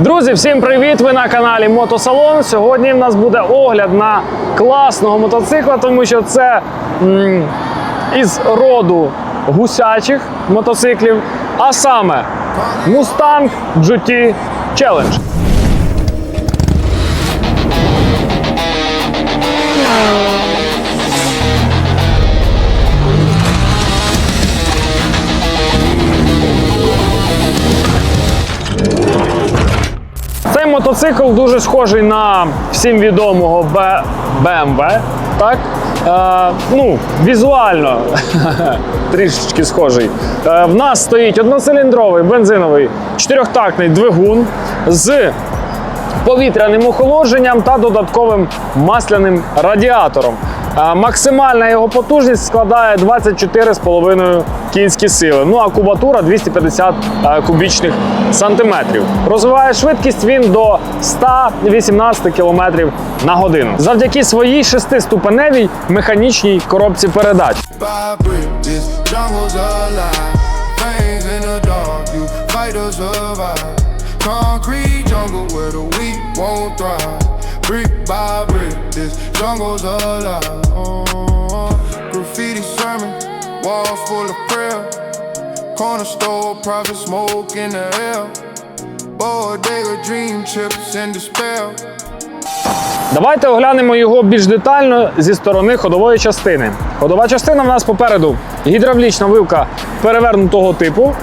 Друзі, всім привіт! Ви на каналі Мотосалон. Сьогодні в нас буде огляд на класного мотоцикла, тому що це м, із роду гусячих мотоциклів, а саме Mustang GT Challenge. Мотоцикл дуже схожий на всім відомого BMW. Так? Е, ну, візуально трішечки схожий. Е, в нас стоїть одноциліндровий бензиновий чотирьохтактний двигун з повітряним охолодженням та додатковим масляним радіатором. Максимальна його потужність складає 24,5 кінські сили. Ну а кубатура 250 е, кубічних сантиметрів. Розвиває швидкість він до 118 км на годину завдяки своїй шестиступеневій механічній коробці передач. Concrete jungle where the weak won't thrive. Brick by brick, this jungle's alive. Oh, graffiti sermon, walls full of prayer. Corner store, private smoke in the air. Bodega dream chips and despair. Давайте оглянемо його більш детально зі сторони ходової частини. Ходова частина в нас попереду гідравлічна вилка перевернутого типу.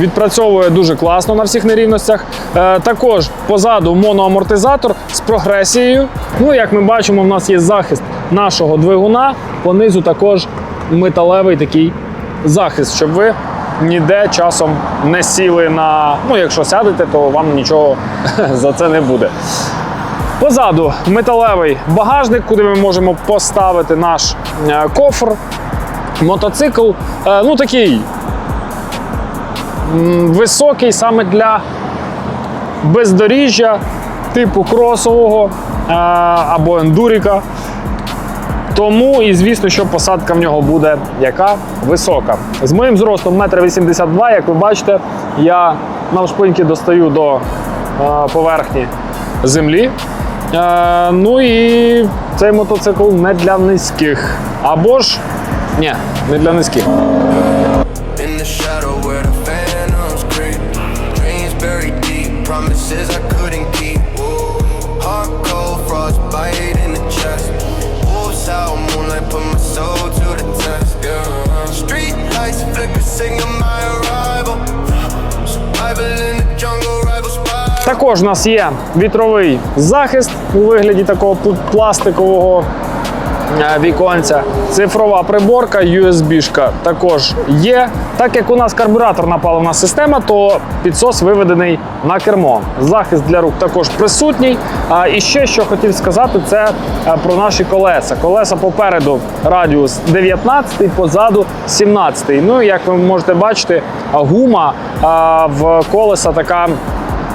Відпрацьовує дуже класно на всіх нерівностях. Е, також позаду моноамортизатор з прогресією. Ну, як ми бачимо, в нас є захист нашого двигуна. Понизу також металевий такий захист, щоб ви ніде часом не сіли на. Ну, якщо сядете, то вам нічого за це не буде. Позаду металевий багажник, куди ми можемо поставити наш е, кофр, мотоцикл. Е, Ну такий високий саме для бездоріжжя, типу кросового е, або ендуріка. Тому і звісно, що посадка в нього буде яка висока. З моїм зростом 1,82 м, як ви бачите, я навшпиньки достаю до е, поверхні землі. Е, ну і цей мотоцикл не для низьких. Або ж ні, не для низьких. Promises I couldn't keep. Ooh, Hard cold frost bite in the chest. Wolves out, moonlight put my soul to the test. Yeah. Street lights flicker, singing my arrival. Survival in the jungle, rivals. Також у нас є вітровий захист у вигляді такого пластикового е, віконця. Цифрова приборка, USB-шка також є. Так як у нас карбюраторна паливна система, то підсос виведений на кермо. Захист для рук також присутній. А, І ще що хотів сказати, це е, про наші колеса. Колеса попереду радіус 19, позаду 17. Ну і як ви можете бачити, гума в колеса така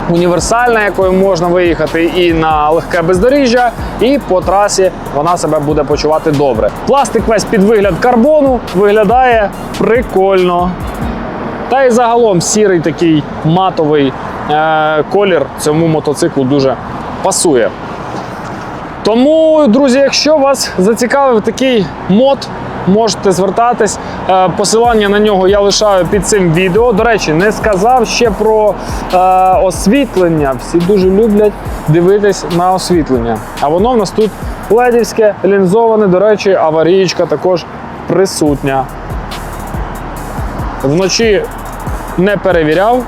універсальна, якою можна виїхати і на легке бездоріжжя, і по трасі вона себе буде почувати добре. Пластик весь під вигляд карбону виглядає прикольно. Та й загалом сірий такий матовий е- колір цьому мотоциклу дуже пасує. Тому, друзі, якщо вас зацікавив такий мод, можете звертатись. Е, Посилання на нього я лишаю під цим відео. До речі, не сказав ще про е, освітлення. Всі дуже люблять дивитись на освітлення. А воно в нас тут ледівське, лінзоване. До речі, аварієчка також присутня. Вночі не перевіряв,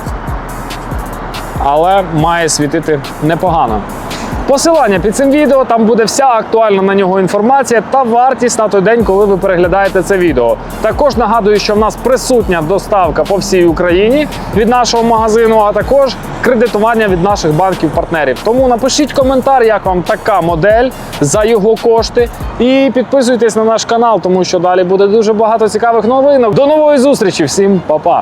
але має світити непогано. Посилання під цим відео, там буде вся актуальна на нього інформація та вартість на той день, коли ви переглядаєте це відео. Також нагадую, що в нас присутня доставка по всій Україні від нашого магазину, а також кредитування від наших банків-партнерів. Тому напишіть коментар, як вам така модель за його кошти. І підписуйтесь на наш канал, тому що далі буде дуже багато цікавих новинок. До нової зустрічі! Всім па-па!